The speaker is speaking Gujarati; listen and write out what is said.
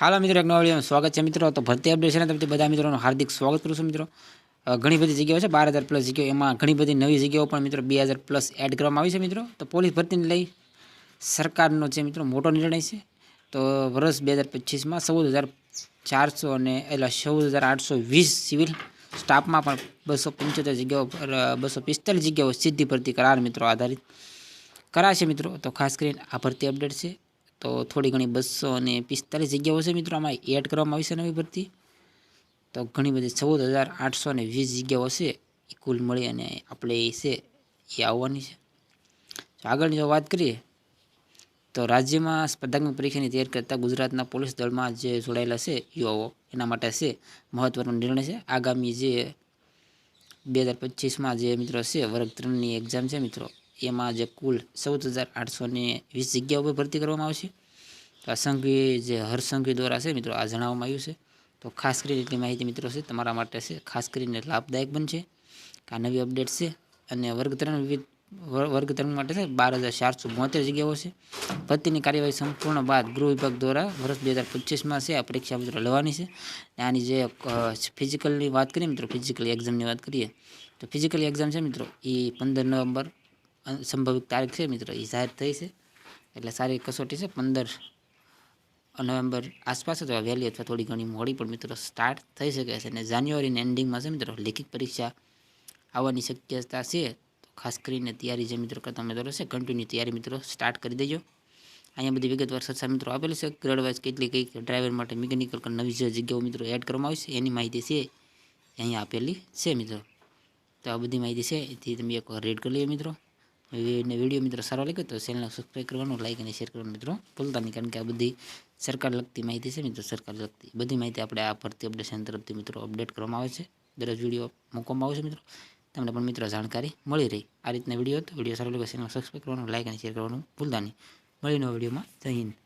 હાલો મિત્રો, એક નવા વિડીયોમાં સ્વાગત છે મિત્રો. તો ભરતી અપડેશન ને બધા મિત્રોનું હાર્દિક સ્વાગત કરું છું મિત્રો. ઘણી બધી જગ્યાઓ છે, બાર હજાર પ્લસ જગ્યાઓ. એમાં ઘણી બધી નવી જગ્યાઓ પણ મિત્રો બે હજાર પ્લસ એડ કરવામાં આવી છે મિત્રો. તો પોલીસ ભરતીને લઈ સરકારનો જે મિત્રો મોટો નિર્ણય છે, તો વર્ષ બે હજાર પચીસમાં ચૌદ હજાર ચારસો અને એટલે ચૌદ હજાર આઠસો વીસ સિવિલ સ્ટાફમાં પણ બસો પંચોતેર જગ્યાઓ પર બસો પિસ્તાલીસ જગ્યાઓ સીધી ભરતી કરાર મિત્રો આધારિત કરાશે મિત્રો. તો ખાસ કરીને આ ભરતી અપડેટ છે. તો થોડી ઘણી બસો અને પિસ્તાલીસ જગ્યાઓ છે મિત્રો, આમાં એડ કરવામાં આવી છે નવી ભરતી. તો ઘણી બધી ચૌદ હજાર આઠસો અને વીસ જગ્યાઓ છે, એ કુલ મળી અને આપણે એ છે, એ આવવાની છે. આગળની આગળ જો વાત કરીએ, તો રાજ્યમાં સ્પર્ધાત્મક પરીક્ષાની તૈયારી કરતા ગુજરાતના પોલીસ દળમાં જે જોડાયેલા છે, યુવાઓ, એના માટે છે મહત્ત્વનો નિર્ણય છે. આગામી જે બે હજાર પચીસમાં જે મિત્રો છે, વર્ગ ત્રણની એક્ઝામ છે મિત્રો એમાં જે કુલ ચૌદ હજાર આઠસોને વીસ જગ્યાઓ પર ભરતી કરવામાં આવશે. તો આ સંઘવી જે હરસંઘવી દ્વારા છે મિત્રો, આ જણાવવામાં આવ્યું છે. તો ખાસ કરીને એટલી માહિતી મિત્રો છે, તમારા માટે છે. ખાસ કરીને લાભદાયક બનશે. આ નવી અપડેટ છે અને વર્ગ ત્રણ વિવિધ વર- વર્ગ ત્રણ માટે છે, બાર હજાર ચારસો બોતેર જગ્યાઓ છે. ભરતીની કાર્યવાહી સંપૂર્ણ બાદ ગૃહ વિભાગ દ્વારા વર્ષ બે હજાર પચીસમાં છે, આ પરીક્ષા મિત્રો લેવાની છે. અને આની જે ફિઝિકલની વાત કરીએ મિત્રો, ફિઝિકલ એક્ઝામની વાત કરીએ. તો ફિઝિકલ એક્ઝામ છે મિત્રો એ પંદર નવેમ્બર સંભવિત તારીખ છે મિત્રો એ જાહેર થઈ છે. એટલે સારી કસોટી છે. પંદર નવેમ્બર આસપાસ અથવા વહેલી અથવા થોડી ઘણી મોડી પણ મિત્રો સ્ટાર્ટ થઈ શકે છે. અને જાન્યુઆરીની એન્ડિંગમાં છે મિત્રો, લેખિત પરીક્ષા આવવાની શક્યતા છે. તો ખાસ કરીને તૈયારી જે મિત્રો કરતા મિત્રો છે. કન્ટિન્યુ તૈયારી મિત્રો સ્ટાર્ટ કરી દેજો. અહીંયા બધી વિગતવાર સરસા મિત્રો આપેલી છે. ગ્રેડ કેટલી કઈ ડ્રાઈવર માટે મિકેનિકલ નવી જે જગ્યાઓ મિત્રો એડ કરવામાં આવી છે, એની માહિતી છે અહીંયા આપેલી છે મિત્રો. તો આ બધી માહિતી છે. એથી તમે એક રેડ કરી લઈએ મિત્રો. વીડિયો મિત્રો સારો લાગ્યો તો ચેનલને સબસ્ક્રાઈબ કરવાનું લાઈક અને શેર કરવાનું મિત્રો ભૂલતા નહીં કારણ કે આ બધી સરકાર લગતી માહિતી છે મિત્રો સરકાર લગતી બધી માહિતી આપણે આ ભરતી અપડેશન તરફથી મિત્રો અપડેટ કરવામાં આવે છે દરરોજ વીડિયો મૂકવામાં આવે છે મિત્રો તમને પણ મિત્રો જાણકારી મળી રહી આ રીતના વીડિયો હતો વીડિયો સારો લાગ્યો ચેનલ સબસ્ક્રાઈબ કરવાનું લાઈક અને શેર કરવાનું ભૂલતા નહીં મળીને વિડીયોમાં હિન્દ